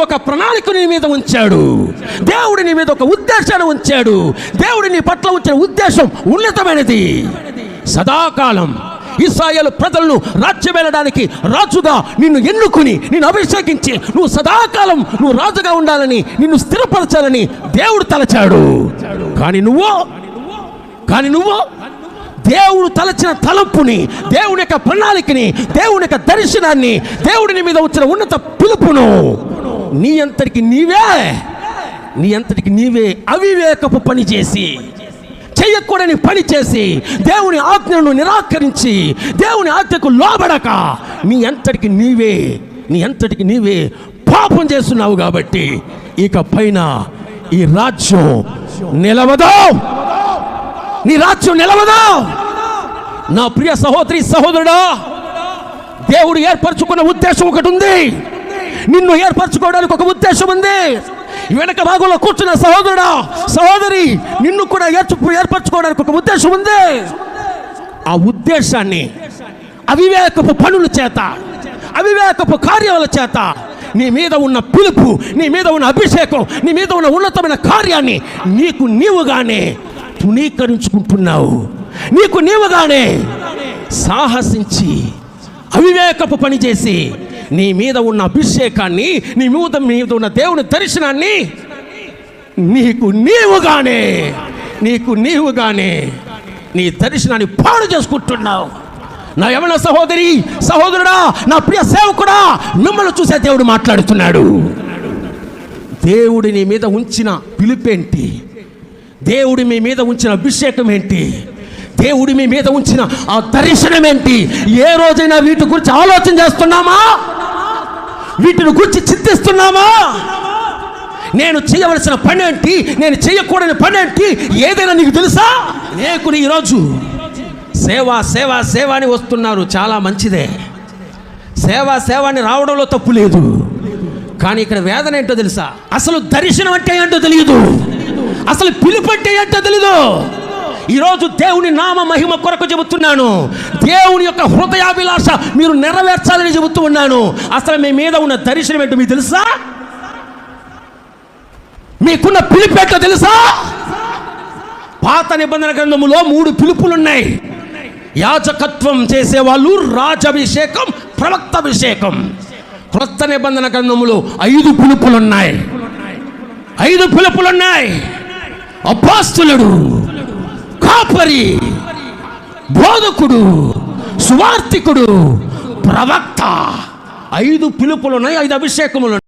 ఒక ప్రణాళిక నీ మీద ఉంచాడు. దేవుడు నీ మీద ఒక ఉద్దేశాన్ని ఉంచాడు. దేవుడు నీ పట్ల ఉంచిన ఉద్దేశం ఉన్నతమైనది. సదాకాలం ఇస్రాయేల్ ప్రజలను రాజ్యం వెళ్ళడానికి రాజుగా నిన్ను ఎన్నుకుని నిన్ను అభిషేకించి నువ్వు సదాకాలం నువ్వు రాజుగా ఉండాలని నిన్ను స్థిరపరచాలని దేవుడు తలచాడు. కానీ నువ్వు కానీ నువ్వు దేవుడు తలచిన తలంపుని దేవుని యొక్క ప్రణాళికని దేవుని యొక్క దర్శనాన్ని దేవుడిని మీద వచ్చిన ఉన్నత పిలుపును నీ అంతటికి నీవే. నీ అంతటికి నీవే అవివేకపు పని చేసి చేయకూడని పని చేసి దేవుని ఆజ్ఞను నిరాకరించి దేవుని ఆజ్ఞకు లోబడక నీ అంతటికి నీవే నీ అంతటికి నీవే పాపం చేస్తున్నావు కాబట్టి ఇక పైన ఈ రాజ్యం నిలవదు. నీ రాజ్యం నిలవదు. నా ప్రియ సహోదరి సహోదరుడా దేవుడు ఏర్పరచుకున్న ఉద్దేశం ఒకటి ఉంది. నిన్ను ఏర్పరచుకోవడానికి ఒక ఉద్దేశం ఉంది. వెనక భాగంలో కూర్చున్న సహోదరుడా సహోదరి నిన్ను కూడా ఏర్పరచుకోవడానికి ఒక ఉద్దేశం ఉంది. ఆ ఉద్దేశాన్ని అవివేకపు పనుల చేత అవివేకపు కార్యాల చేత నీ మీద ఉన్న పిలుపు నీ మీద ఉన్న అభిషేకం నీ మీద ఉన్న ఉన్నతమైన కార్యాన్ని నీకు నీవుగానే తృణీకరించుకుంటున్నావు. నీకు నీవుగానే సాహసించి అవివేకపు పని చేసి నీ మీద ఉన్న అభిషేకాన్ని నీ మీద మీద ఉన్న దేవుని దర్శనాన్ని నీకు నీవుగానే నీకు నీవుగానే నీ దర్శనాన్ని పాడు చేసుకుంటున్నావు. నా యమన సహోదరి సహోదరుడా నా ప్రియ సేవకుడా మిమ్మల్ని చూసే దేవుడు మాట్లాడుతున్నాడు. దేవుడి నీ మీద ఉంచిన పిలుపేంటి? దేవుడి మీ మీద ఉంచిన అభిషేకం ఏంటి? దేవుడి మీ మీద ఉంచిన ఆ దర్శనం ఏంటి? ఏ రోజైనా వీటి గురించి ఆలోచన చేస్తున్నామా? వీటిని గురించి చింతిస్తున్నామా? నేను చేయవలసిన పని ఏంటి? నేను చేయకూడని పని ఏంటి? ఏదైనా నీకు తెలుసా? నేకుని ఈరోజు సేవ సేవ సేవ అని వస్తున్నారు. చాలా మంచిదే. సేవ సేవ అని రావడంలో తప్పు లేదు. కానీ ఇక్కడ వేదన ఏంటో తెలుసా? అసలు దర్శనం అంటే ఏంటో తెలియదు అసలు పిలుపు అంటే ఏంటో తెలీదు. ఈరోజు దేవుని నామ మహిమ కొరకు చెబుతున్నాను. దేవుని యొక్క హృదయాభిలాష మీరు నెరవేర్చాలని చెబుతూ ఉన్నాను. అసలు మీ మీద ఉన్న దర్శనం ఏంటో మీకు తెలుసా? మీకున్న పిలుపు ఏంటో తెలుసా? పాత నిబంధన గ్రంథములో మూడు పిలుపులు ఉన్నాయి యాజకత్వం చేసేవాళ్ళు రాజాభిషేకం ప్రవక్తాభిషేకం. క్రొత్త నిబంధన గ్రంథములో ఐదు పిలుపులున్నాయి. ఐదు పిలుపులున్నాయి. అపాస్తులుడు. కాపరి బోధకుడు సువార్థికుడు ప్రవక్త. ఐదు పిలుపులు ఉన్నాయి ఐదు అభిషేకములు